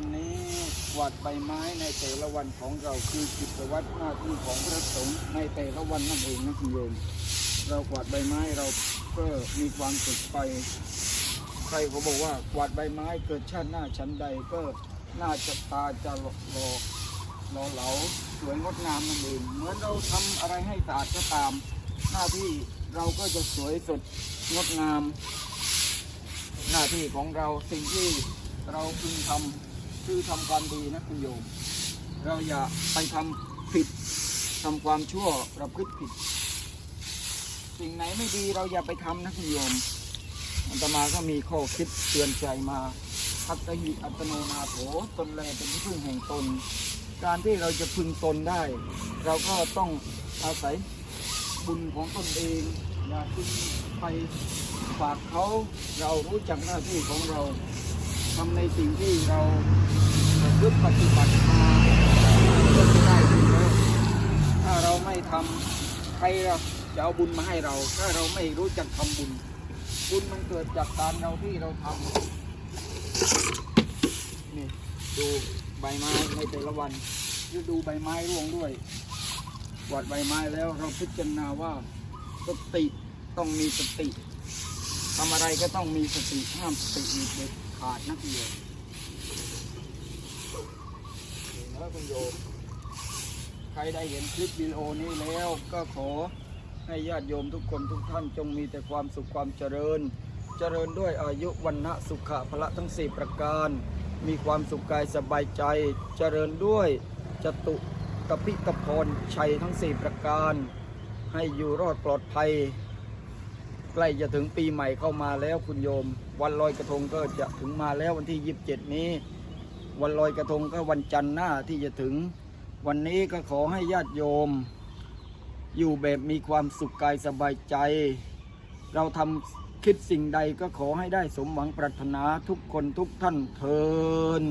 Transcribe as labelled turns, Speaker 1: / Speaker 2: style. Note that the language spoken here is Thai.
Speaker 1: วันนี้กวาดใบไม้ในแต่ละวันของเราคือกิจวัตรหน้าที่ของพระสงฆ์ในแต่ละวันนั่นเองนะคุณโยม เรากวาดใบไม้เราก็มีความสุขไปใครเขาบอกว่ากวาดใบไม้เกิดชาติหน้าชั้นใดก็น่าจะตาจะหลอกหลอกหล่อเหลาสวยงดงามนั่นเองเหมือนเราทำอะไรให้สะอาดก็ตาม หน้าที่เราก็จะสวยสดงดงาม หน้าที่ของเราสิ่งที่เราพึงทำ คือทำความดีนะคุณโยม เราอย่าไปทำผิดทำความชั่วประพฤติผิด สิ่งไหนไม่ดีเราอย่าไปทำนะคุณโยมอัตมาก็มีข้อคิดเตือนใจมาอัตหิอัตโนนาโถตนแลเป็นที่พึ่งแห่งตน การที่เราจะพึงตนได้ เราก็ต้องอาศัยบุญของตนเองอย่าพึงไปฝากเขาเรารู้จักหน้าที่ของเรา ทำในสิ่งที่เราพฤติปฏิบัติมาก็จะได้บุญแล้วถ้าเราไม่ทำใครเราจะเอาบุญมาให้เรา ถ้าเราไม่รู้จักทำบุญ บุญมันเกิดจากการเราที่เราทำนี่ดูใบไม้ในแต่ละวันฤดูใบไม้ร่วงด้วยกวาดใบไม้แล้วเราพิจารณาว่าสติต้องมีสติทำอะไรก็ต้องมีสติห้ามสติอีกเด็ด ขาดนักเรียนแล้วคุณโยม ใครได้เห็นคลิปวิดีโอนี้แล้วก็ขอให้ญาติโยมทุกคนทุกท่านจงมีแต่ความสุขความเจริญ เจริญด้วยอายุวันนะสุขะพละทั้งสี่ประการ มีความสุขกายสบายใจ เจริญด้วยจตุตปิตพรชัยทั้งสี่ประการ ให้อยู่รอดปลอดภัย ใกล้จะถึงปีใหม่เข้ามาแล้วคุณโยม วันลอยกระทงก็จะถึงมาแล้ววันที่ 27 นี้ วันลอยกระทงก็วันจันทร์หน้าที่จะถึง วันนี้ก็ขอให้ญาติโยม อยู่แบบมีความสุขกายสบายใจ เราทำคิดสิ่งใดก็ขอให้ได้สมหวังปรารถนาทุกคนทุกท่านเทิน